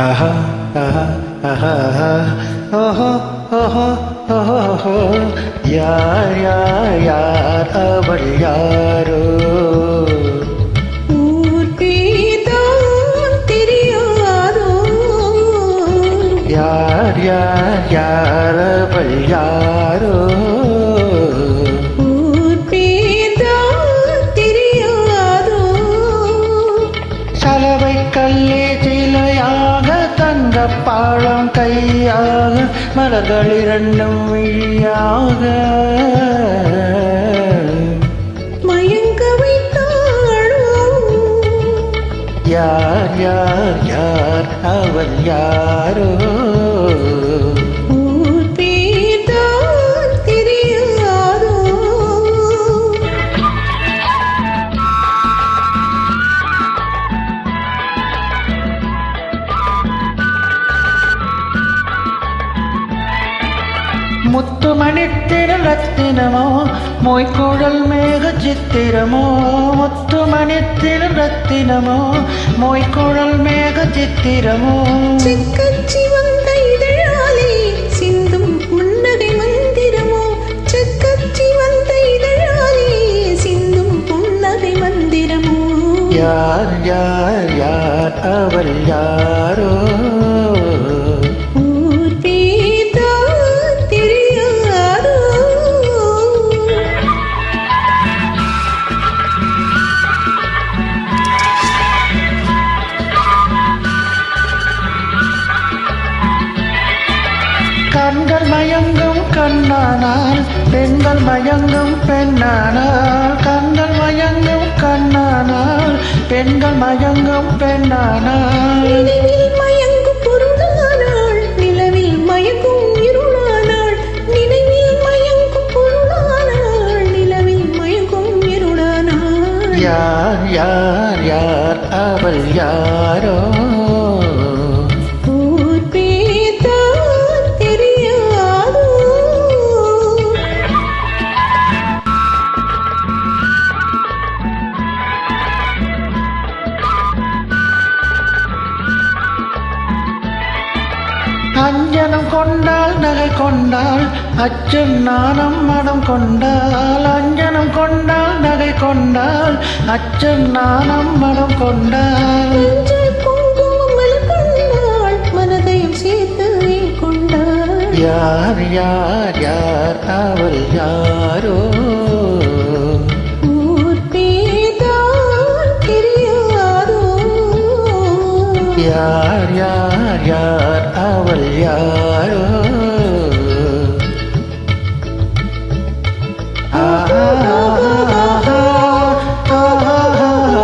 ஆஹா ஆஹா ஆஹா ஓஹோ ஓஹோ ஓஹோ யார் யார் யார் அவள் யாரோ? யார் யார் யார் அவள் யாரோ? தங்க பாழம் கையாக மலர்கள் இரண்டும் விழியாக. மயங்க யார் யார் யார்? அவள் யாரோ? முத்துமணி திருரத்தினமோ மொய்க்குழல் மேக சித்திரமோ? முத்துமணி திருரத்தினமோ மொய்க்குழல் மேக சித்திரமோ? செக்கச்சி வந்த இதழாலே சிந்தும் புன்னகை மந்திரமோ? செக்கச்சி வந்த இதழாலே சிந்தும் புன்னகை மந்திரமோ? யார் யார் யார்? அவள் யாரோ? கண்ணானால் பெண்கள் மயங்கும் பெண்ணானால் கண்கள் மயங்கும் கண்ணானால் பெண்கள் மயங்கும் பெண்ணானால். மயங்கும் பொருளானாள் நிலவில் மயங்கும் இருளானாள் நினைவில் மயங்கும் நிலவில் யார் யார் யார் அவள் யாரோ? கொண்டாள் நகை கொண்டாள் அச்சம் நாணம் மனம் கொண்டாள் அஞ்சனம் கொண்டாள் நகை கொண்டாள் அச்சம் நாணம் மனம் கொண்டாள். மனதையும் சேர்த்து கொண்டாள். யார் யார் யார் அவள் யாரோ? யார் யார் யார் அவள் யாரோ ஆஹா, ஆஹா, ஆஹா, ஆஹா.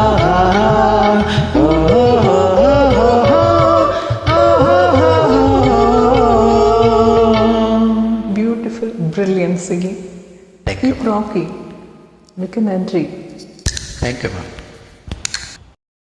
Beautiful brilliant singing Thank you. Keep